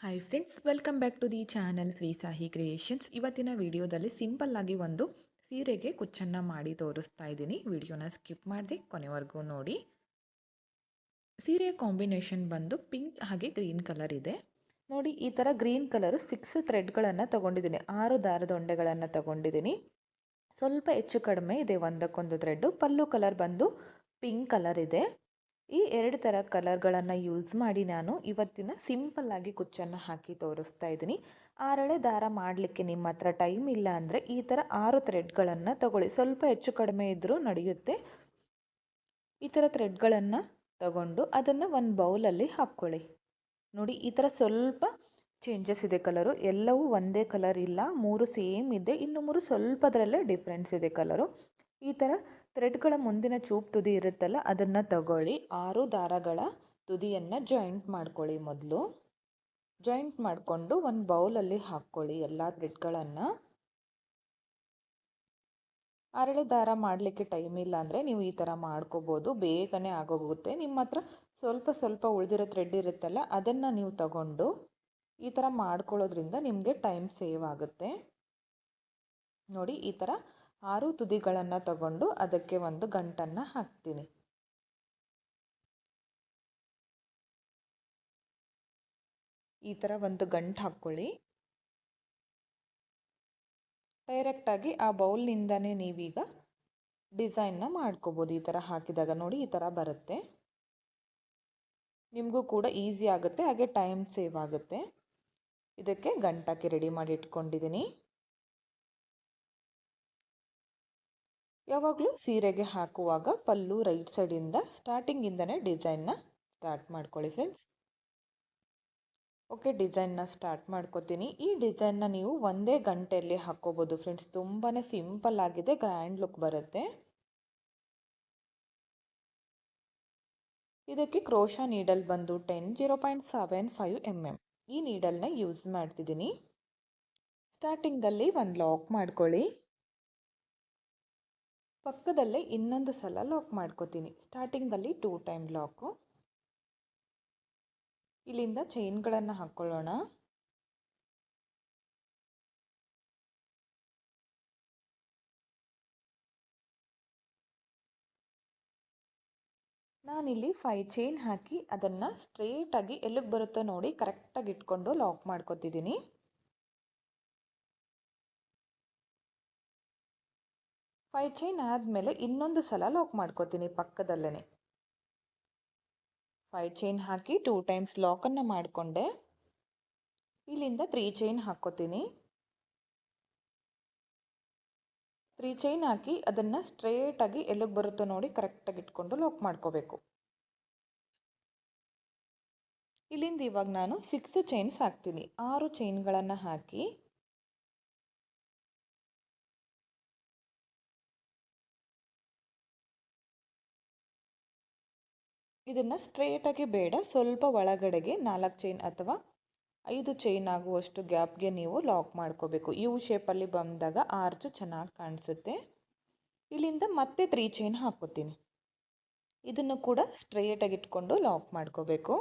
Hi friends welcome back to the channel Shri Sahi creations ಇವತ್ತಿನ ವಿಡಿಯೋದಲ್ಲಿ simple ಆಗಿ ಒಂದು ಸೀರೆಗೆ ಕುಚ್ಚನ್ನು ಮಾಡಿ ತೋರಿಸ್ತಾ ಇದ್ದೀನಿ. ವಿಡಿಯೋನ ಸ್ಕಿಪ್ ಮಾಡಿದೆ ಕೊನೆವರೆಗೂ ನೋಡಿ. ಸೀರೆಯ ಕಾಂಬಿನೇಷನ್ ಬಂದು ಪಿಂಕ್ ಹಾಗೆ ಗ್ರೀನ್ ಕಲರ್ ಇದೆ. ನೋಡಿ, ಈ ಥರ ಗ್ರೀನ್ ಕಲರು ಸಿಕ್ಸ್ ಥ್ರೆಡ್ಗಳನ್ನು ತಗೊಂಡಿದ್ದೀನಿ. ಆರು ದಾರದೊಂಡೆಗಳನ್ನು ತಗೊಂಡಿದ್ದೀನಿ. ಸ್ವಲ್ಪ ಹೆಚ್ಚು ಕಡಿಮೆ ಇದೆ ಒಂದಕ್ಕೊಂದು ಥ್ರೆಡ್ಡು ಪಲ್ಲು ಕಲರ್ ಬಂದು ಪಿಂಕ್ ಕಲರ್ ಇದೆ. ಈ ಎರಡು ಥರ ಕಲರ್ಗಳನ್ನು ಯೂಸ್ ಮಾಡಿ ನಾನು ಇವತ್ತಿನ ಸಿಂಪಲ್ ಆಗಿ ಕುಚ್ಚನ್ನು ಹಾಕಿ ತೋರಿಸ್ತಾ ಇದ್ದೀನಿ. ಆರಳೆ ದಾರ ಮಾಡಲಿಕ್ಕೆ ನಿಮ್ಮ ಹತ್ರ ಟೈಮ್ ಇಲ್ಲ ಅಂದರೆ ಈ ಥರ ಆರು ಥ್ರೆಡ್ಗಳನ್ನು ತಗೊಳ್ಳಿ. ಸ್ವಲ್ಪ ಹೆಚ್ಚು ಕಡಿಮೆ ಇದ್ದರೂ ನಡೆಯುತ್ತೆ. ಈ ಥರ ಥ್ರೆಡ್ಗಳನ್ನು ತಗೊಂಡು ಅದನ್ನು ಒಂದು ಬೌಲಲ್ಲಿ ಹಾಕ್ಕೊಳ್ಳಿ. ನೋಡಿ, ಈ ಥರ ಸ್ವಲ್ಪ ಚೇಂಜಸ್ ಇದೆ ಕಲರು. ಎಲ್ಲವೂ ಒಂದೇ ಕಲರ್ ಇಲ್ಲ. ಮೂರು ಸೇಮ್ ಇದೆ. ಇನ್ನು ಮೂರು ಸ್ವಲ್ಪದರಲ್ಲೇ ಡಿಫ್ರೆನ್ಸ್ ಇದೆ ಕಲರು. ಈ ಥರ ಥ್ರೆಡ್ಗಳ ಮುಂದಿನ ಚೂಪ್ ತುದಿ ಇರುತ್ತಲ್ಲ, ಅದನ್ನು ತಗೊಳ್ಳಿ. ಆರು ದಾರಗಳ ತುದಿಯನ್ನು ಜಾಯಿಂಟ್ ಮಾಡ್ಕೊಳ್ಳಿ ಮೊದಲು. ಜಾಯಿಂಟ್ ಮಾಡಿಕೊಂಡು ಒಂದು ಬೌಲಲ್ಲಿ ಹಾಕ್ಕೊಳ್ಳಿ ಎಲ್ಲ ಥ್ರೆಡ್ಗಳನ್ನು. ಅರಳೆ ದಾರ ಮಾಡಲಿಕ್ಕೆ ಟೈಮ್ ಇಲ್ಲ ಅಂದರೆ ನೀವು ಈ ಥರ ಮಾಡ್ಕೋಬೋದು, ಬೇಗನೆ ಆಗೋಗುತ್ತೆ. ನಿಮ್ಮ ಹತ್ರ ಸ್ವಲ್ಪ ಸ್ವಲ್ಪ ಉಳಿದಿರೋ ಥ್ರೆಡ್ ಇರುತ್ತಲ್ಲ, ಅದನ್ನು ನೀವು ತಗೊಂಡು ಈ ಥರ ಮಾಡ್ಕೊಳ್ಳೋದ್ರಿಂದ ನಿಮಗೆ ಟೈಮ್ ಸೇವ್ ಆಗುತ್ತೆ. ನೋಡಿ ಈ ಥರ ಆರು ತುದಿಗಳನ್ನು ತಗೊಂಡು ಅದಕ್ಕೆ ಒಂದು ಗಂಟನ್ನು ಹಾಕ್ತೀನಿ. ಈ ಥರ ಒಂದು ಗಂಟು ಹಾಕ್ಕೊಳ್ಳಿ. ಡೈರೆಕ್ಟಾಗಿ ಆ ಬೌಲ್ನಿಂದನೇ ನೀವೀಗ ಡಿಸೈನ್ನ ಮಾಡ್ಕೋಬೋದು. ಈ ಥರ ಹಾಕಿದಾಗ ನೋಡಿ ಈ ಥರ ಬರುತ್ತೆ. ನಿಮಗೂ ಕೂಡ ಈಸಿ ಆಗುತ್ತೆ, ಹಾಗೆ ಟೈಮ್ ಸೇವ್ ಆಗುತ್ತೆ. ಇದಕ್ಕೆ ಗಂಟಾಕಿ ರೆಡಿ ಮಾಡಿ ಇಟ್ಕೊಂಡಿದ್ದೀನಿ ಯಾವಾಗಲೂ ಸೀರೆಗೆ ಹಾಕುವಾಗ ಪಲ್ಲು ರೈಟ್ ಸೈಡಿಂದ ಸ್ಟಾರ್ಟಿಂಗಿಂದನೇ ಡಿಸೈನ್ನ ಸ್ಟಾರ್ಟ್ ಮಾಡ್ಕೊಳ್ಳಿ ಫ್ರೆಂಡ್ಸ್ ಓಕೆ ಡಿಸೈನ್ನ ಸ್ಟಾರ್ಟ್ ಮಾಡ್ಕೋತೀನಿ. ಈ ಡಿಸೈನ್ನ ನೀವು ಒಂದೇ ಗಂಟೆಯಲ್ಲಿ ಹಾಕ್ಕೋಬೋದು ಫ್ರೆಂಡ್ಸ್ ತುಂಬಾ ಸಿಂಪಲ್ ಆಗಿದೆ ಗ್ರ್ಯಾಂಡ್ ಲುಕ್ ಬರುತ್ತೆ. ಇದಕ್ಕೆ ಕ್ರೋಶಾ ನೀಡಲ್ ಬಂದು ten zero point seven five M M ಈ ನೀಡಲ್ನ ಯೂಸ್ ಮಾಡ್ತಿದ್ದೀನಿ. ಸ್ಟಾರ್ಟಿಂಗಲ್ಲಿ ಒಂದು ಲಾಕ್ ಮಾಡ್ಕೊಳ್ಳಿ. ಪಕ್ಕದಲ್ಲೇ ಇನ್ನೊಂದು ಸಲ ಲಾಕ್ ಮಾಡ್ಕೋತೀನಿ. ಸ್ಟಾರ್ಟಿಂಗಲ್ಲಿ ಟೂ ಟೈಮ್ ಲಾಕು ಇಲ್ಲಿಂದ ಚೈನ್ಗಳನ್ನು ಹಾಕ್ಕೊಳ್ಳೋಣ ನಾನಿಲ್ಲಿ ಫೈ ಚೈನ್ ಹಾಕಿ ಅದನ್ನು ಸ್ಟ್ರೇಟಾಗಿ ಎಲ್ಲಿಗೆ ಬರುತ್ತೋ ನೋಡಿ ಕರೆಕ್ಟಾಗಿ ಇಟ್ಕೊಂಡು ಲಾಕ್ ಮಾಡ್ಕೊತಿದ್ದೀನಿ ಫೈ ಚೈನ್ ಆದಮೇಲೆ ಇನ್ನೊಂದು ಸಲ ಲಾಕ್ ಮಾಡ್ಕೋತೀನಿ ಪಕ್ಕದಲ್ಲೇ ಫೈ ಚೈನ್ ಹಾಕಿ ಟೂ ಟೈಮ್ಸ್ ಲಾಕನ್ನು ಮಾಡಿಕೊಂಡೆ. ಇಲ್ಲಿಂದ ತ್ರೀ ಚೈನ್ ಹಾಕ್ಕೋತೀನಿ. ತ್ರೀ ಚೈನ್ ಹಾಕಿ ಅದನ್ನು ಸ್ಟ್ರೇಟಾಗಿ ಎಲ್ಲಿಗೆ ಬರುತ್ತೋ ನೋಡಿ ಕರೆಕ್ಟಾಗಿ ಇಟ್ಕೊಂಡು ಲಾಕ್ ಮಾಡ್ಕೋಬೇಕು. ಇಲ್ಲಿಂದ ಇವಾಗ ನಾನು ಸಿಕ್ಸ್ ಚೈನ್ಸ್ ಹಾಕ್ತೀನಿ. ಆರು ಚೈನ್ಗಳನ್ನು ಹಾಕಿ ಇದನ್ನು ಸ್ಟ್ರೇಟಾಗಿ ಬೇಡ, ಸ್ವಲ್ಪ ಒಳಗಡೆಗೆ ನಾಲ್ಕು ಚೈನ್ ಅಥವಾ ಐದು ಚೈನ್ ಆಗುವಷ್ಟು ಗ್ಯಾಪ್ಗೆ ನೀವು ಲಾಕ್ ಮಾಡ್ಕೋಬೇಕು. ಯು ಶೇಪಲ್ಲಿ ಬಂದಾಗ ಆರ್ಚ್ ಚೆನ್ನಾಗಿ ಕಾಣಿಸುತ್ತೆ. ಇಲ್ಲಿಂದ ಮತ್ತೆ ತ್ರೀ ಚೈನ್ ಹಾಕೋತೀನಿ ಇದನ್ನು ಕೂಡ ಸ್ಟ್ರೇಟಾಗಿ ಇಟ್ಕೊಂಡು ಲಾಕ್ ಮಾಡ್ಕೋಬೇಕು.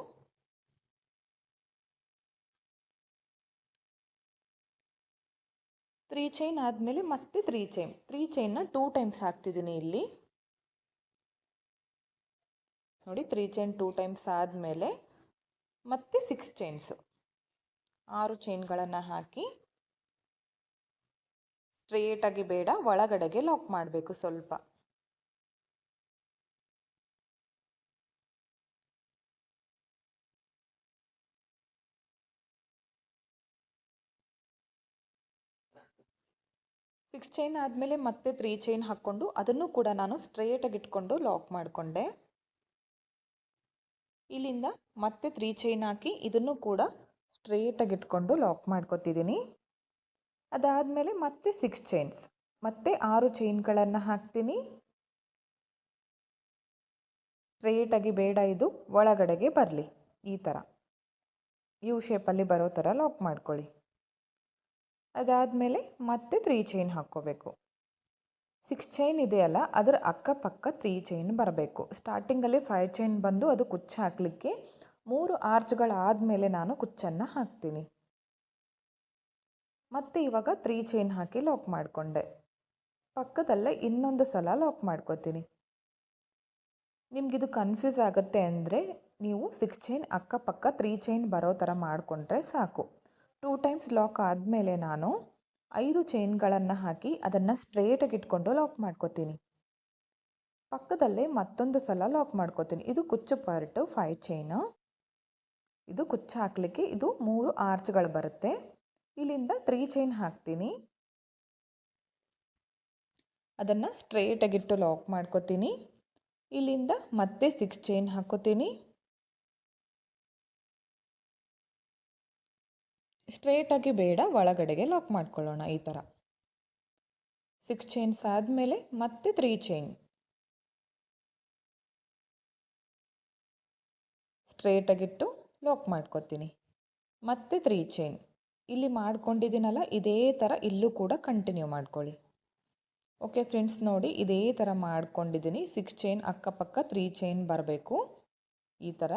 ತ್ರೀ ಚೈನ್ ಆದಮೇಲೆ ಮತ್ತೆ ತ್ರೀ ಚೈನ್ ತ್ರೀ ಚೈನ್ನ ಟೂ ಟೈಮ್ಸ್ ಹಾಕ್ತಿದ್ದೀನಿ ಇಲ್ಲಿ. ನೋಡಿ ತ್ರೀ ಚೈನ್ ಟೂ ಟೈಮ್ಸ್ ಆದಮೇಲೆ ಮತ್ತೆ ಸಿಕ್ಸ್ ಚೈನ್ಸು ಆರು ಚೈನ್ಗಳನ್ನು ಹಾಕಿ ಸ್ಟ್ರೇಟಾಗಿ ಬೇಡ, ಒಳಗಡೆಗೆ ಲಾಕ್ ಮಾಡಬೇಕು ಸ್ವಲ್ಪ. ಸಿಕ್ಸ್ ಚೈನ್ ಆದಮೇಲೆ ಮತ್ತೆ ತ್ರೀ ಚೈನ್ ಹಾಕ್ಕೊಂಡು ಅದನ್ನು ಕೂಡ ನಾನು ಸ್ಟ್ರೇಟಾಗಿ ಇಟ್ಕೊಂಡು ಲಾಕ್ ಮಾಡಿಕೊಂಡೆ. ಇಲ್ಲಿಂದ ಮತ್ತೆ ತ್ರೀ ಚೈನ್ ಹಾಕಿ ಇದನ್ನು ಕೂಡ ಸ್ಟ್ರೇಟಾಗಿ ಇಟ್ಕೊಂಡು ಲಾಕ್ ಮಾಡ್ಕೊತಿದ್ದೀನಿ. ಅದಾದಮೇಲೆ ಮತ್ತೆ ಸಿಕ್ಸ್ ಚೈನ್ಸ್ ಮತ್ತೆ ಆರು ಚೈನ್ಗಳನ್ನು ಹಾಕ್ತೀನಿ. ಸ್ಟ್ರೇಟಾಗಿ ಬೇಡ ಇದು, ಒಳಗಡೆಗೆ ಬರಲಿ, ಈ ಥರ ಯು ಶೇಪಲ್ಲಿ ಬರೋ ಥರ ಲಾಕ್ ಮಾಡ್ಕೊಳ್ಳಿ. ಅದಾದಮೇಲೆ ಮತ್ತೆ ತ್ರೀ ಚೈನ್ ಹಾಕ್ಕೋಬೇಕು. ಸಿಕ್ಸ್ ಚೈನ್ ಇದೆಯಲ್ಲ, ಅದರ ಅಕ್ಕಪಕ್ಕ ತ್ರೀ ಚೈನ್ ಬರಬೇಕು. ಸ್ಟಾರ್ಟಿಂಗಲ್ಲಿ ಫೈವ್ ಚೈನ್ ಬಂದು ಅದು ಕುಚ್ಚು ಹಾಕಲಿಕ್ಕೆ ಮೂರು ಆರ್ಚ್ಗಳಾದಮೇಲೆ ನಾನು ಕುಚ್ಚನ್ನು ಹಾಕ್ತೀನಿ. ಮತ್ತು ಇವಾಗ ತ್ರೀ ಚೈನ್ ಹಾಕಿ ಲಾಕ್ ಮಾಡಿಕೊಂಡೆ. ಪಕ್ಕದಲ್ಲೇ ಇನ್ನೊಂದು ಸಲ ಲಾಕ್ ಮಾಡ್ಕೋತೀನಿ. ನಿಮಗಿದು ಕನ್ಫ್ಯೂಸ್ ಆಗುತ್ತೆ ಅಂದರೆ ನೀವು ಸಿಕ್ಸ್ ಚೈನ್ ಅಕ್ಕಪಕ್ಕ ತ್ರೀ ಚೈನ್ ಬರೋ ಥರ ಮಾಡಿಕೊಂಡ್ರೆ ಸಾಕು. ಟೂ ಟೈಮ್ಸ್ ಲಾಕ್ ಆದಮೇಲೆ ನಾನು ಐದು ಚೈನ್ಗಳನ್ನು ಹಾಕಿ ಅದನ್ನು ಸ್ಟ್ರೇಟಾಗಿ ಇಟ್ಕೊಂಡು ಲಾಕ್ ಮಾಡ್ಕೋತೀನಿ. ಪಕ್ಕದಲ್ಲೇ ಮತ್ತೊಂದು ಸಲ ಲಾಕ್ ಮಾಡ್ಕೋತೀನಿ. ಇದು ಕುಚ್ಚು ಪಾರ್ಟು ಫೈವ್ ಚೈನು ಇದು ಕುಚ್ಚು ಹಾಕಲಿಕ್ಕೆ ಇದು ಮೂರು ಆರ್ಚ್ಗಳು ಬರುತ್ತೆ. ಇಲ್ಲಿಂದ ತ್ರೀ ಚೈನ್ ಹಾಕ್ತೀನಿ. ಅದನ್ನು ಸ್ಟ್ರೇಟಾಗಿಟ್ಟು ಲಾಕ್ ಮಾಡ್ಕೋತೀನಿ. ಇಲ್ಲಿಂದ ಮತ್ತೆ ಸಿಕ್ಸ್ ಚೈನ್ ಹಾಕೋತೀನಿ ಸ್ಟ್ರೇಟಾಗಿ ಬೇಡ, ಒಳಗಡೆಗೆ ಲಾಕ್ ಮಾಡ್ಕೊಳ್ಳೋಣ ಈ ಥರ ಸಿಕ್ಸ್ ಚೈನ್ಸ್ ಆದಮೇಲೆ ಮತ್ತೆ ತ್ರೀ ಚೈನ್ ಸ್ಟ್ರೇಟಾಗಿಟ್ಟು ಲಾಕ್ ಮಾಡ್ಕೊತೀನಿ. ಮತ್ತೆ ತ್ರೀ ಚೈನ್ ಇಲ್ಲಿ ಮಾಡ್ಕೊಂಡಿದ್ದೀನಲ್ಲ, ಇದೇ ಥರ ಇಲ್ಲೂ ಕೂಡ ಕಂಟಿನ್ಯೂ ಮಾಡ್ಕೊಳ್ಳಿ. ಓಕೆ ಫ್ರೆಂಡ್ಸ್ ನೋಡಿ ಇದೇ ಥರ ಮಾಡ್ಕೊಂಡಿದ್ದೀನಿ. ಸಿಕ್ಸ್ ಚೈನ್ ಅಕ್ಕಪಕ್ಕ ತ್ರೀ ಚೈನ್ ಬರಬೇಕು. ಈ ಥರ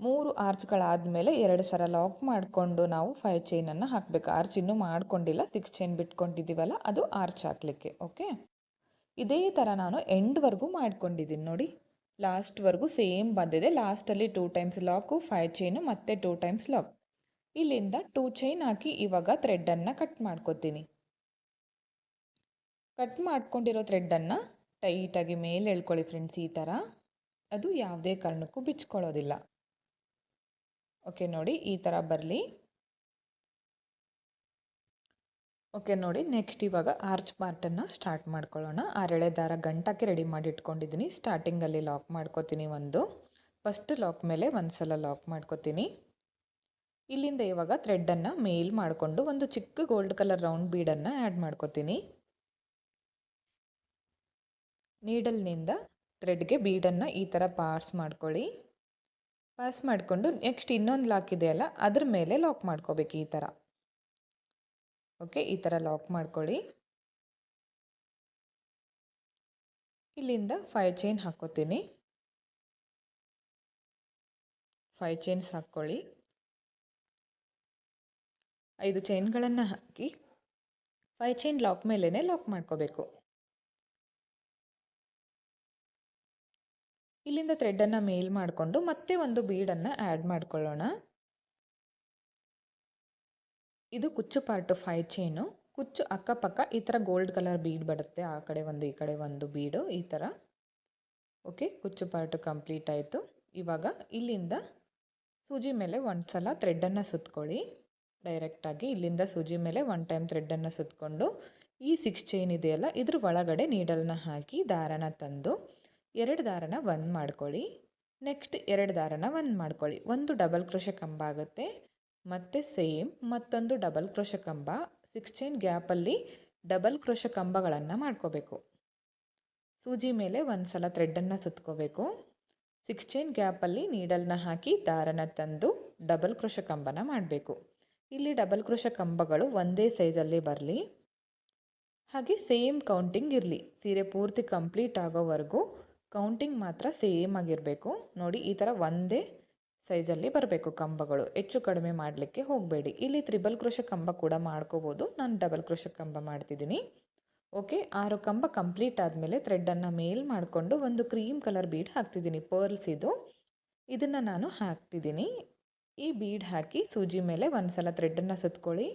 ಮೂರು ಆರ್ಚ್ಗಳಾದಮೇಲೆ ಎರಡು ಸಲ ಲಾಕ್ ಮಾಡಿಕೊಂಡು ನಾವು ಫೈವ್ ಚೈನನ್ನು ಹಾಕಬೇಕು. ಆರ್ಚ್ ಇನ್ನೂ ಮಾಡ್ಕೊಂಡಿಲ್ಲ. ಸಿಕ್ಸ್ ಚೈನ್ ಬಿಟ್ಕೊಂಡಿದ್ದೀವಲ್ಲ, ಅದು ಆರ್ಚ್ ಹಾಕಲಿಕ್ಕೆ, ಓಕೆ? ಇದೇ ಥರ ನಾನು ಎಂಡ್ವರೆಗೂ ಮಾಡ್ಕೊಂಡಿದ್ದೀನಿ ನೋಡಿ. ಲಾಸ್ಟ್ವರೆಗೂ ಸೇಮ್ ಬಂದಿದೆ. ಲಾಸ್ಟಲ್ಲಿ two times lock, five chain, ಮತ್ತು ಟೂ ಟೈಮ್ಸ್ ಲಾಕ್. ಇಲ್ಲಿಂದ ಟೂ ಚೈನ್ ಹಾಕಿ ಇವಾಗ ಥ್ರೆಡ್ಡನ್ನು ಕಟ್ ಮಾಡ್ಕೊತೀನಿ. ಕಟ್ ಮಾಡ್ಕೊಂಡಿರೋ ಥ್ರೆಡ್ಡನ್ನು ಟೈಟಾಗಿ ಮೇಲೆ ಎಳ್ಕೊಳ್ಳಿ ಫ್ರೆಂಡ್ಸ್ ಈ ಥರ ಅದು ಯಾವುದೇ ಕಾರಣಕ್ಕೂ ಬಿಚ್ಕೊಳ್ಳೋದಿಲ್ಲ. ಓಕೆ, ನೋಡಿ ಈ ಥರ ಬರಲಿ. ಓಕೆ, ನೋಡಿ ನೆಕ್ಸ್ಟ್ ಇವಾಗ ಆರ್ಚ್ ಪಾರ್ಟನ್ನು ಸ್ಟಾರ್ಟ್ ಮಾಡ್ಕೊಳ್ಳೋಣ. ಆರೆಳೆ ದಾರ ಗಂಟಕ್ಕೆ ರೆಡಿ ಮಾಡಿ ಇಟ್ಕೊಂಡಿದ್ದೀನಿ ಸ್ಟಾರ್ಟಿಂಗಲ್ಲಿ ಲಾಕ್ ಮಾಡ್ಕೋತೀನಿ ಒಂದು. ಫಸ್ಟ್ ಲಾಕ್ ಮೇಲೆ ಒಂದು ಸಲ ಲಾಕ್ ಮಾಡ್ಕೋತೀನಿ. ಇಲ್ಲಿಂದ ಇವಾಗ ಥ್ರೆಡ್ಡನ್ನು ಮೇಲ್ ಮಾಡಿಕೊಂಡು ಒಂದು ಚಿಕ್ಕ ಗೋಲ್ಡ್ ಕಲರ್ ರೌಂಡ್ ಬೀಡನ್ನು ಆ್ಯಡ್ ಮಾಡ್ಕೋತೀನಿ. ನೀಡಲ್ನಿಂದ ಥ್ರೆಡ್ಗೆ ಬೀಡನ್ನು ಈ ಥರ ಪಾಸ್ ಮಾಡ್ಕೊಳ್ಳಿ. ಪಾಸ್ ಮಾಡಿಕೊಂಡು ನೆಕ್ಸ್ಟ್ ಇನ್ನೊಂದು ಲಾಕ್ ಇದೆಯಲ್ಲ ಅದ್ರ ಮೇಲೆ ಲಾಕ್ ಮಾಡ್ಕೋಬೇಕು ಈ ಥರ ಓಕೆ ಈ ಥರ ಲಾಕ್ ಮಾಡ್ಕೊಳ್ಳಿ. ಇಲ್ಲಿಂದ ಫೈವ್ ಚೈನ್ ಹಾಕ್ಕೋತೀನಿ ಫೈವ್ ಚೈನ್ಸ್ ಹಾಕ್ಕೊಳ್ಳಿ. ಐದು ಚೈನ್ಗಳನ್ನು ಹಾಕಿ ಫೈವ್ ಚೈನ್ ಲಾಕ್ ಮೇಲೇ ಲಾಕ್ ಮಾಡ್ಕೋಬೇಕು. ಇಲ್ಲಿಂದ ಥ್ರೆಡ್ಡನ್ನು ಮೇಲ್ ಮಾಡಿಕೊಂಡು ಮತ್ತೆ ಒಂದು ಬೀಡನ್ನು ಆ್ಯಡ್ ಮಾಡ್ಕೊಳ್ಳೋಣ. ಇದು ಕುಚ್ಚು ಪಾರ್ಟು ಫೈವ್ ಚೈನು ಕುಚ್ಚು ಅಕ್ಕಪಕ್ಕ ಈ ಥರ ಗೋಲ್ಡ್ ಕಲರ್ ಬೀಡ್ ಬರುತ್ತೆ. ಆ ಕಡೆ ಒಂದು, ಈ ಕಡೆ ಒಂದು ಬೀಡು ಈ ಥರ ಓಕೆ ಕುಚ್ಚು ಪಾರ್ಟು ಕಂಪ್ಲೀಟ್ ಆಯಿತು. ಇವಾಗ ಇಲ್ಲಿಂದ ಸೂಜಿ ಮೇಲೆ ಒಂದು ಸಲ ಥ್ರೆಡ್ಡನ್ನು ಸುತ್ಕೊಳ್ಳಿ. ಡೈರೆಕ್ಟಾಗಿ ಇಲ್ಲಿಂದ ಸೂಜಿ ಮೇಲೆ ಒನ್ ಟೈಮ್ ಥ್ರೆಡ್ಡನ್ನು ಸುತ್ತಕೊಂಡು ಈ ಸಿಕ್ಸ್ ಚೈನ್ ಇದೆಯಲ್ಲ, ಇದ್ರ ಒಳಗಡೆ ನೀಡಲ್ನ ಹಾಕಿ ದಾರನ ತಂದು ಎರಡು ದಾರನ ಒಂದು ಮಾಡ್ಕೊಳ್ಳಿ. ನೆಕ್ಸ್ಟ್ ಎರಡು ದಾರನ ಒಂದು ಮಾಡ್ಕೊಳ್ಳಿ. ಒಂದು ಡಬಲ್ ಕ್ರೋಶ ಕಂಬ ಆಗುತ್ತೆ. ಮತ್ತು ಸೇಮ್ ಮತ್ತೊಂದು ಡಬಲ್ ಕ್ರೋಶ ಕಂಬ. ಸಿಕ್ಸ್ ಚೈನ್ ಗ್ಯಾಪಲ್ಲಿ ಡಬಲ್ ಕ್ರೋಶ ಕಂಬಗಳನ್ನು ಮಾಡ್ಕೋಬೇಕು. ಸೂಜಿ ಮೇಲೆ ಒಂದು ಸಲ ಥ್ರೆಡ್ಡನ್ನು ಸುತ್ಕೋಬೇಕು. ಸಿಕ್ಸ್ ಚೈನ್ ಗ್ಯಾಪಲ್ಲಿ ನೀಡಲ್ನ ಹಾಕಿ ದಾರನ ತಂದು ಡಬಲ್ ಕ್ರೋಶ ಕಂಬನ ಮಾಡಬೇಕು. ಇಲ್ಲಿ ಡಬಲ್ ಕ್ರೋಶ ಕಂಬಗಳು ಒಂದೇ ಸೈಜಲ್ಲಿ ಬರಲಿ. ಹಾಗೆ ಸೇಮ್ ಕೌಂಟಿಂಗ್ ಇರಲಿ. ಸೀರೆ ಪೂರ್ತಿ ಕಂಪ್ಲೀಟ್ ಆಗೋವರೆಗೂ ಕೌಂಟಿಂಗ್ ಮಾತ್ರ ಸೇಮ್ ಆಗಿರಬೇಕು. ನೋಡಿ, ಈ ಥರ ಒಂದೇ ಸೈಜಲ್ಲಿ ಬರಬೇಕು ಕಂಬಗಳು. ಹೆಚ್ಚು ಕಡಿಮೆ ಮಾಡಲಿಕ್ಕೆ ಹೋಗಬೇಡಿ. ಇಲ್ಲಿ ತ್ರಿಬಲ್ ಕೃಷ ಕಂಬ ಕೂಡ ಮಾಡ್ಕೋಬೋದು. ನಾನು ಡಬಲ್ ಕೃಷ ಕಂಬ ಮಾಡ್ತಿದ್ದೀನಿ. ಓಕೆ ಆರು ಕಂಬ ಕಂಪ್ಲೀಟ್ ಆದಮೇಲೆ ಥ್ರೆಡ್ಡನ್ನು ಮೇಲ್ ಮಾಡಿಕೊಂಡು ಒಂದು ಕ್ರೀಮ್ ಕಲರ್ ಬೀಡ್ ಹಾಕ್ತಿದ್ದೀನಿ. ಪರ್ಲ್ಸ್ ಇದು. ಇದನ್ನು ನಾನು ಹಾಕ್ತಿದ್ದೀನಿ. ಈ ಬೀಡ್ ಹಾಕಿ ಸೂಜಿ ಮೇಲೆ ಒಂದು ಸಲ ಥ್ರೆಡ್ಡನ್ನು ಸುತ್ಕೊಳ್ಳಿ.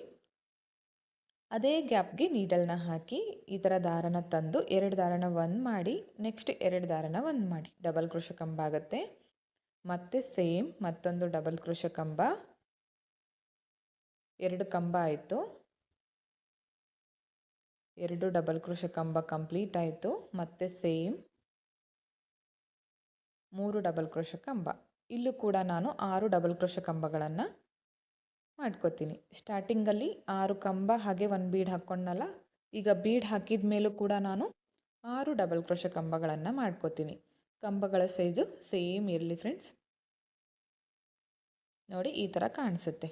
ಅದೇ ಗ್ಯಾಪ್ಗೆ ನೀಡಲ್ನ ಹಾಕಿ ಈ ಥರ ದಾರನ ತಂದು ಎರಡು ದಾರನ ಒಂದು ಮಾಡಿ ನೆಕ್ಸ್ಟ್ ಎರಡು ದಾರನ ಒಂದು ಮಾಡಿ. ಡಬಲ್ ಕೃಷ ಕಂಬ ಆಗುತ್ತೆ. ಮತ್ತೆ ಸೇಮ್ ಮತ್ತೊಂದು ಡಬಲ್ ಕೃಷ ಕಂಬ. ಎರಡು ಕಂಬ ಆಯಿತು. ಎರಡು ಡಬಲ್ ಕೃಷ ಕಂಬ ಕಂಪ್ಲೀಟ್ ಆಯಿತು. ಮತ್ತೆ ಸೇಮ್ ಮೂರು ಡಬಲ್ ಕ್ರೋಶ ಕಂಬ. ಇಲ್ಲೂ ಕೂಡ ನಾನು ಆರು ಡಬಲ್ ಕ್ರೋಶ ಕಂಬಗಳನ್ನು ಮಾಡ್ಕೋತೀನಿ. ಸ್ಟಾರ್ಟಿಂಗಲ್ಲಿ ಆರು ಕಂಬ ಹಾಗೆ ಒಂದು ಬೀಡ್ ಹಾಕ್ಕೊಂಡಲ್ಲ ಈಗ ಬೀಡ್ ಹಾಕಿದ ಮೇಲೂ ಕೂಡ ನಾನು ಆರು ಡಬಲ್ ಕ್ರೋಶ ಕಂಬಗಳನ್ನು ಮಾಡ್ಕೋತೀನಿ. ಕಂಬಗಳ ಸೈಜು ಸೇಮ್ ಇರಲಿ ಫ್ರೆಂಡ್ಸ್. ನೋಡಿ ಈ ಥರ ಕಾಣಿಸುತ್ತೆ.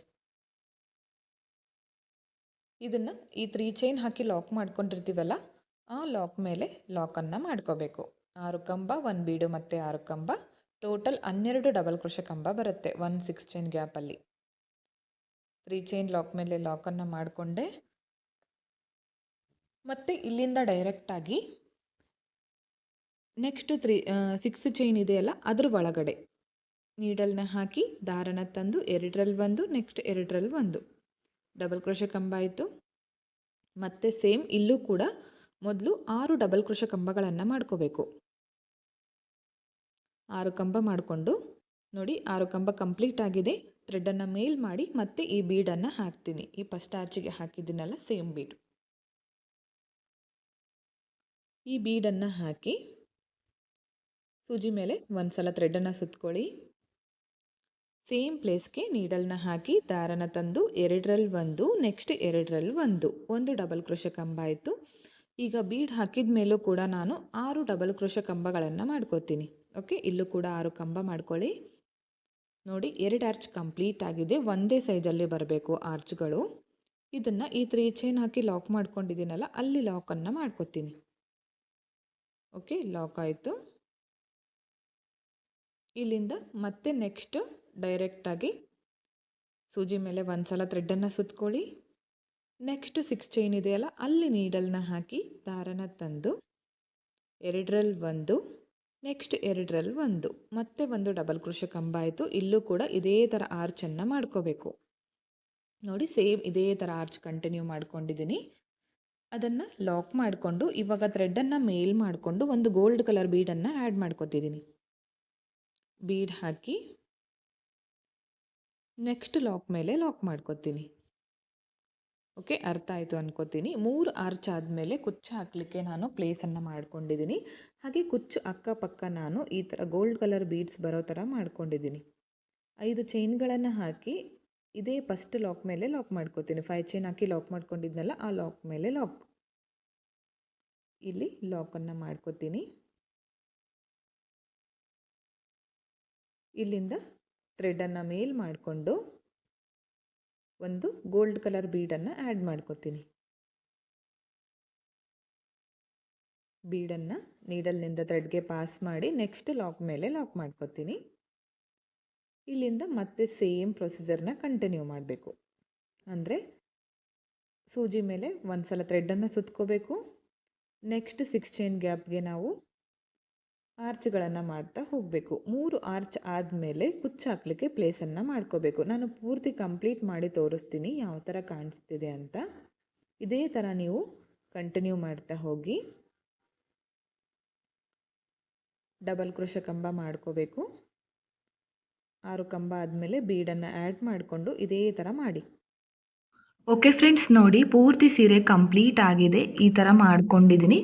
ಇದನ್ನು ಈ ತ್ರೀ ಚೈನ್ ಹಾಕಿ ಲಾಕ್ ಮಾಡ್ಕೊಂಡಿರ್ತೀವಲ್ಲ, ಆ ಲಾಕ್ ಮೇಲೆ ಲಾಕನ್ನು ಮಾಡ್ಕೋಬೇಕು. ಆರು ಕಂಬ, ಒಂದು ಬೀಡು ಮತ್ತು ಆರು ಕಂಬ, ಟೋಟಲ್ ಹನ್ನೆರಡು ಡಬಲ್ ಕ್ರೋಶ ಕಂಬ ಬರುತ್ತೆ ಒನ್ ಸಿಕ್ಸ್ ಚೈನ್ ಗ್ಯಾಪಲ್ಲಿ. ತ್ರೀ ಚೈನ್ ಲಾಕ್ ಮೇಲೆ ಲಾಕನ್ನು ಮಾಡಿಕೊಂಡೆ. ಮತ್ತು ಇಲ್ಲಿಂದ ಡೈರೆಕ್ಟಾಗಿ ನೆಕ್ಸ್ಟ್ ತ್ರೀ ಸಿಕ್ಸ್ ಚೈನ್ ಇದೆಯಲ್ಲ, ಅದ್ರ ಒಳಗಡೆ ನೀಡಲ್ನ ಹಾಕಿ ದಾರನ ತಂದು ಎರಡರಲ್ಲಿ ಒಂದು ನೆಕ್ಸ್ಟ್ ಎರಡರಲ್ಲಿ ಒಂದು. ಡಬಲ್ ಕ್ರೋಶ ಕಂಬ ಆಯಿತು. ಮತ್ತು ಸೇಮ್ ಇಲ್ಲೂ ಕೂಡ ಮೊದಲು ಆರು ಡಬಲ್ ಕ್ರೋಶ ಕಂಬಗಳನ್ನು ಮಾಡ್ಕೋಬೇಕು. ಆರು ಕಂಬ ಮಾಡಿಕೊಂಡು ನೋಡಿ, ಆರು ಕಂಬ ಕಂಪ್ಲೀಟ್ ಆಗಿದೆ. ಥ್ರೆಡನ್ನು ಮೇಲ್ ಮಾಡಿ ಮತ್ತೆ ಈ ಬೀಡನ್ನು ಹಾಕ್ತೀನಿ. ಈ ಫಸ್ಟ್ ಆರ್ಚಿಗೆ ಹಾಕಿದ್ದೀನಲ್ಲ ಸೇಮ್ ಬೀಡ್ ಈ ಬೀಡನ್ನು ಹಾಕಿ, ಸೂಜಿ ಮೇಲೆ ಒಂದು ಸಲ ಥ್ರೆಡನ್ನು ಸುತ್ಕೊಳ್ಳಿ. ಸೇಮ್ ಪ್ಲೇಸ್ಗೆ ನೀಡಲ್ನ ಹಾಕಿ, ದಾರನ ತಂದು ಎರಡರಲ್ಲಿ ಒಂದು ನೆಕ್ಸ್ಟ್ ಎರಡರಲ್ಲಿ ಒಂದು. ಒಂದು ಡಬಲ್ ಕ್ರೋಶ ಕಂಬ ಆಯಿತು. ಈಗ ಬೀಡ್ ಹಾಕಿದ ಮೇಲೂ ಕೂಡ ನಾನು ಆರು ಡಬಲ್ ಕ್ರೋಶ ಕಂಬಗಳನ್ನು ಮಾಡ್ಕೋತೀನಿ. ಓಕೆ ಇಲ್ಲೂ ಕೂಡ ಆರು ಕಂಬ ಮಾಡ್ಕೊಳ್ಳಿ. ನೋಡಿ ಎರಡು ಆರ್ಚ್ ಕಂಪ್ಲೀಟ್ ಆಗಿದೆ. ಒಂದೇ ಸೈಜಲ್ಲಿ ಬರಬೇಕು ಆರ್ಚ್ಗಳು ಇದನ್ನು ಈ ತ್ರೀ ಚೈನ್ ಹಾಕಿ ಲಾಕ್ ಮಾಡ್ಕೊಂಡಿದ್ದೀನಲ್ಲ, ಅಲ್ಲಿ ಲಾಕನ್ನು ಮಾಡ್ಕೊತೀನಿ. ಓಕೆ ಲಾಕ್ ಆಯಿತು. ಇಲ್ಲಿಂದ ಮತ್ತೆ ನೆಕ್ಸ್ಟ್ ಡೈರೆಕ್ಟಾಗಿ ಸೂಜಿ ಮೇಲೆ ಒಂದು ಸಲ ಥ್ರೆಡ್ಡನ್ನು ಸುತ್ಕೊಳ್ಳಿ. ನೆಕ್ಸ್ಟ್ ಸಿಕ್ಸ್ ಚೈನ್ ಇದೆಯಲ್ಲ, ಅಲ್ಲಿ ನೀಡಲ್ನ ಹಾಕಿ ದಾರನ ತಂದು, ಎರಡರಲ್ಲಿ ಒಂದು ನೆಕ್ಸ್ಟ್ ಎರಡರಲ್ಲಿ ಒಂದು. ಮತ್ತೆ ಒಂದು ಡಬಲ್ ಕೃಷಿ ಕಂಬ ಆಯಿತು ಇಲ್ಲೂ ಕೂಡ ಇದೇ ಥರ ಆರ್ಚನ್ನು ಮಾಡ್ಕೋಬೇಕು. ನೋಡಿ ಸೇಮ್ ಇದೇ ಥರ ಆರ್ಚ್ ಕಂಟಿನ್ಯೂ ಮಾಡ್ಕೊಂಡಿದ್ದೀನಿ ಅದನ್ನು ಲಾಕ್ ಮಾಡಿಕೊಂಡು ಇವಾಗ ಥ್ರೆಡ್ಡನ್ನು ಮೇಲ್ ಮಾಡಿಕೊಂಡು ಒಂದು ಗೋಲ್ಡ್ ಕಲರ್ ಬೀಡನ್ನು ಆ್ಯಡ್ ಮಾಡ್ಕೊತಿದ್ದೀನಿ ಬೀಡ್ ಹಾಕಿ ನೆಕ್ಸ್ಟ್ ಲಾಕ್ ಮೇಲೆ ಲಾಕ್ ಮಾಡ್ಕೊತೀನಿ. ಓಕೆ, ಅರ್ಥ ಆಯಿತು ಅನ್ಕೋತೀನಿ. ಮೂರು ಆರ್ಚ್ ಆದಮೇಲೆ ಕುಚ್ಚು ಹಾಕಲಿಕ್ಕೆ ನಾನು ಪ್ಲೇಸನ್ನು ಮಾಡ್ಕೊಂಡಿದ್ದೀನಿ ಹಾಗೆ ಕುಚ್ಚು ಅಕ್ಕಪಕ್ಕ ನಾನು ಈ ಥರ ಗೋಲ್ಡ್ ಕಲರ್ ಬೀಡ್ಸ್ ಬರೋ ಥರ ಮಾಡ್ಕೊಂಡಿದ್ದೀನಿ ಐದು ಚೈನ್ಗಳನ್ನು ಹಾಕಿ ಇದೇ ಫಸ್ಟ್ ಲಾಕ್ ಮೇಲೆ ಲಾಕ್ ಮಾಡ್ಕೋತೀನಿ. ಫೈವ್ ಚೈನ್ ಹಾಕಿ ಲಾಕ್ ಮಾಡ್ಕೊಂಡಿದ್ನಲ್ಲ, ಆ ಲಾಕ್ ಮೇಲೆ ಲಾಕ್ ಇಲ್ಲಿ ಲಾಕನ್ನು ಮಾಡ್ಕೋತೀನಿ. ಇಲ್ಲಿಂದ ಥ್ರೆಡನ್ನು ಮೇಲ್ ಮಾಡಿಕೊಂಡು ಒಂದು ಗೋಲ್ಡ್ ಕಲರ್ ಬೀಡನ್ನು ಆ್ಯಡ್ ಮಾಡ್ಕೋತೀನಿ. ಬೀಡನ್ನು ನೀಡಲ್ನಿಂದ ಥ್ರೆಡ್ಗೆ ಪಾಸ್ ಮಾಡಿ ನೆಕ್ಸ್ಟ್ ಲಾಕ್ ಮೇಲೆ ಲಾಕ್ ಮಾಡ್ಕೋತೀನಿ. ಇಲ್ಲಿಂದ ಮತ್ತೆ ಸೇಮ್ ಪ್ರೊಸೀಜರ್ನ ಕಂಟಿನ್ಯೂ ಮಾಡಬೇಕು. ಅಂದರೆ ಸೂಜಿ ಮೇಲೆ ಒಂದು ಸಲ ಥ್ರೆಡ್ಡನ್ನು ಸುತ್ಕೋಬೇಕು. ನೆಕ್ಸ್ಟ್ ಸಿಕ್ಸ್ ಚೈನ್ ಗ್ಯಾಪ್ಗೆ ನಾವು ಆರ್ಚ್ಗಳನ್ನು ಮಾಡ್ತಾ ಹೋಗಬೇಕು. ಮೂರು ಆರ್ಚ್ ಆದಮೇಲೆ ಕುಚ್ಚು ಹಾಕ್ಲಿಕ್ಕೆ ಪ್ಲೇಸನ್ನು ಮಾಡ್ಕೋಬೇಕು. ನಾನು ಪೂರ್ತಿ ಕಂಪ್ಲೀಟ್ ಮಾಡಿ ತೋರಿಸ್ತೀನಿ ಯಾವ ಥರ ಕಾಣಿಸ್ತಿದೆ ಅಂತ. ಇದೇ ಥರ ನೀವು ಕಂಟಿನ್ಯೂ ಮಾಡ್ತಾ ಹೋಗಿ. ಡಬಲ್ ಕೃಷ ಕಂಬ ಮಾಡ್ಕೋಬೇಕು. ಆರು ಕಂಬ ಆದಮೇಲೆ ಬೀಡನ್ನು ಆ್ಯಡ್ ಮಾಡಿಕೊಂಡು ಇದೇ ಥರ ಮಾಡಿ. ಓಕೆ ಫ್ರೆಂಡ್ಸ್ ನೋಡಿ ಪೂರ್ತಿ ಸೀರೆ ಕಂಪ್ಲೀಟ್ ಆಗಿದೆ. ಈ ಥರ ಮಾಡ್ಕೊಂಡಿದ್ದೀನಿ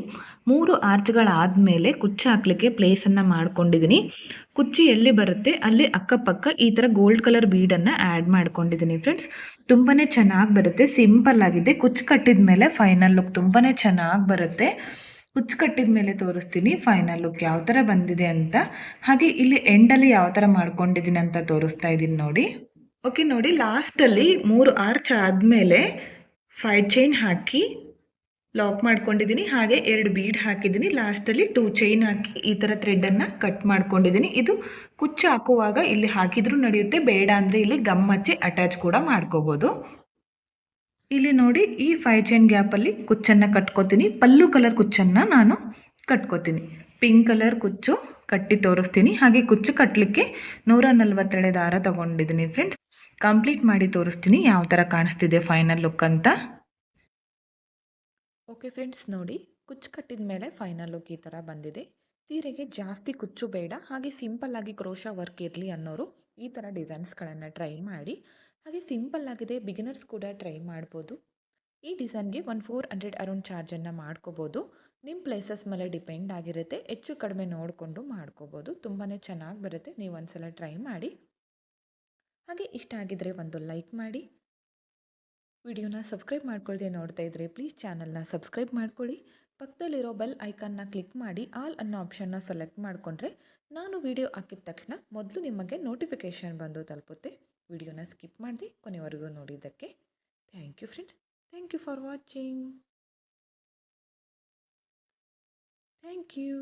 ಮೂರು ಆರ್ಚ್ಗಳಾದಮೇಲೆ ಕುಚ್ಚು ಹಾಕ್ಲಿಕ್ಕೆ ಪ್ಲೇಸನ್ನು ಮಾಡ್ಕೊಂಡಿದ್ದೀನಿ ಕುಚ್ಚಿ ಎಲ್ಲಿ ಬರುತ್ತೆ? ಅಲ್ಲಿ ಅಕ್ಕಪಕ್ಕ ಈ ಥರ ಗೋಲ್ಡ್ ಕಲರ್ ಬೀಡನ್ನು ಆ್ಯಡ್ ಮಾಡ್ಕೊಂಡಿದ್ದೀನಿ ಫ್ರೆಂಡ್ಸ್ ತುಂಬಾ ಚೆನ್ನಾಗಿ ಬರುತ್ತೆ. ಸಿಂಪಲ್ ಆಗಿದೆ. ಕುಚ್ಚು ಕಟ್ಟಿದ ಮೇಲೆ ಫೈನಲ್ ಲುಕ್ ತುಂಬಾ ಚೆನ್ನಾಗಿ ಬರುತ್ತೆ. ಕುಚ್ಚು ಕಟ್ಟಿದ ಮೇಲೆ ತೋರಿಸ್ತೀನಿ ಫೈನಲ್ ಲುಕ್ ಯಾವ ಥರ ಬಂದಿದೆ ಅಂತ. ಹಾಗೆ ಇಲ್ಲಿ ಎಂಡಲ್ಲಿ ಯಾವ ಥರ ಮಾಡ್ಕೊಂಡಿದ್ದೀನಿ ಅಂತ ತೋರಿಸ್ತಾ ಇದ್ದೀನಿ ನೋಡಿ. ಓಕೆ ನೋಡಿ ಲಾಸ್ಟಲ್ಲಿ ಮೂರು ಆರ್ಚ್ ಆದಮೇಲೆ ಫೈವ್ ಚೈನ್ ಹಾಕಿ ಲಾಕ್ ಮಾಡ್ಕೊಂಡಿದ್ದೀನಿ ಹಾಗೆ ಎರಡು ಬೀಡ್ ಹಾಕಿದ್ದೀನಿ ಲಾಸ್ಟಲ್ಲಿ ಟೂ ಚೈನ್ ಹಾಕಿ ಈ ಥರ ಥ್ರೆಡ್ಡನ್ನು ಕಟ್ ಮಾಡ್ಕೊಂಡಿದ್ದೀನಿ ಇದು ಕುಚ್ಚು ಹಾಕುವಾಗ ಇಲ್ಲಿ ಹಾಕಿದರೂ ನಡೆಯುತ್ತೆ. ಬೇಡ ಅಂದರೆ ಇಲ್ಲಿ ಗಮ್ ಹಚ್ಚಿ ಅಟ್ಯಾಚ್ ಕೂಡ ಮಾಡ್ಕೋಬೋದು. ಇಲ್ಲಿ ನೋಡಿ, ಈ ಫೈವ್ ಚೈನ್ ಗ್ಯಾಪಲ್ಲಿ ಕುಚ್ಚನ್ನು ಕಟ್ಕೋತೀನಿ ಪಲ್ಲು ಕಲರ್ ಕುಚ್ಚನ್ನು ನಾನು ಕಟ್ಕೋತೀನಿ ಪಿಂಕ್ ಕಲರ್ ಕುಚ್ಚು. ಕಟ್ಟಿ ತೋರಿಸ್ತೀನಿ. ಹಾಗೆ ಕುಚ್ಚು ಕಟ್ಟಲಿಕ್ಕೆ ನೂರ ನಲ್ವತ್ತೆರಡು ದಾರ ತೊಗೊಂಡಿದ್ದೀನಿ ಫ್ರೆಂಡ್ಸ್ ಕಂಪ್ಲೀಟ್ ಮಾಡಿ ತೋರಿಸ್ತೀನಿ ಯಾವ ಥರ ಕಾಣಿಸ್ತಿದೆ ಫೈನಲ್ ಲುಕ್ ಅಂತ. ಓಕೆ ಫ್ರೆಂಡ್ಸ್ ನೋಡಿ. ಕುಚ್ಚು ಕಟ್ಟಿದ ಮೇಲೆ ಫೈನಲ್ ಲುಕ್ ಈ ಥರ ಬಂದಿದೆ. ಸೀರೆಗೆ ಜಾಸ್ತಿ ಕುಚ್ಚು ಬೇಡ, ಹಾಗೆ ಸಿಂಪಲ್ಲಾಗಿ ಕ್ರೋಶ ವರ್ಕ್ ಇರಲಿ ಅನ್ನೋರು ಈ ಥರ ಡಿಸೈನ್ಸ್ಗಳನ್ನು ಟ್ರೈ ಮಾಡಿ. ಹಾಗೆ ಸಿಂಪಲ್ ಆಗಿದೆ ಬಿಗಿನರ್ಸ್ ಕೂಡ ಟ್ರೈ ಮಾಡ್ಬೋದು. ಈ ಡಿಸೈನ್ಗೆ ಒಂದು ಫೋರ್ ಹಂಡ್ರೆಡ್ ಅರೌಂಡ್ ಚಾರ್ಜನ್ನು ಮಾಡ್ಕೋಬೋದು. ನಿಮ್ಮ ಪ್ಲೇಸಸ್ ಮೇಲೆ ಡಿಪೆಂಡ್ ಆಗಿರುತ್ತೆ. ಹೆಚ್ಚು ಕಡಿಮೆ ನೋಡಿಕೊಂಡು ಮಾಡ್ಕೋಬೋದು. ತುಂಬಾ ಚೆನ್ನಾಗಿ ಬರುತ್ತೆ. ನೀವು ಒಂದ್ಸಲ ಟ್ರೈ ಮಾಡಿ. ಹಾಗೆ ಇಷ್ಟ ಆಗಿದ್ದರೆ ಒಂದು ಲೈಕ್ ಮಾಡಿ. ವಿಡಿಯೋನ ಸಬ್ಸ್ಕ್ರೈಬ್ ಮಾಡ್ಕೊಳ್ದೆ ನೋಡ್ತಾ ಇದ್ದರೆ ಪ್ಲೀಸ್ ಚಾನಲ್ನ ಸಬ್ಸ್ಕ್ರೈಬ್ ಮಾಡ್ಕೊಳ್ಳಿ. ಪಕ್ಕದಲ್ಲಿರೋ ಬೆಲ್ ಐಕಾನ್ನ ಕ್ಲಿಕ್ ಮಾಡಿ. ಆಲ್ ಅನ್ನೋ ಆಪ್ಷನ್ನ ಸೆಲೆಕ್ಟ್ ಮಾಡಿಕೊಂಡ್ರೆ ನಾನು ವಿಡಿಯೋ ಹಾಕಿದ ತಕ್ಷಣ ಮೊದಲು ನಿಮಗೆ ನೋಟಿಫಿಕೇಷನ್ ಬಂದು ತಲುಪುತ್ತೆ. ವಿಡಿಯೋನ ಸ್ಕಿಪ್ ಮಾಡಿದೆ ಕೊನೆವರೆಗೂ ನೋಡಿದ್ದಕ್ಕೆ. Thank you friends thank you for watching thank you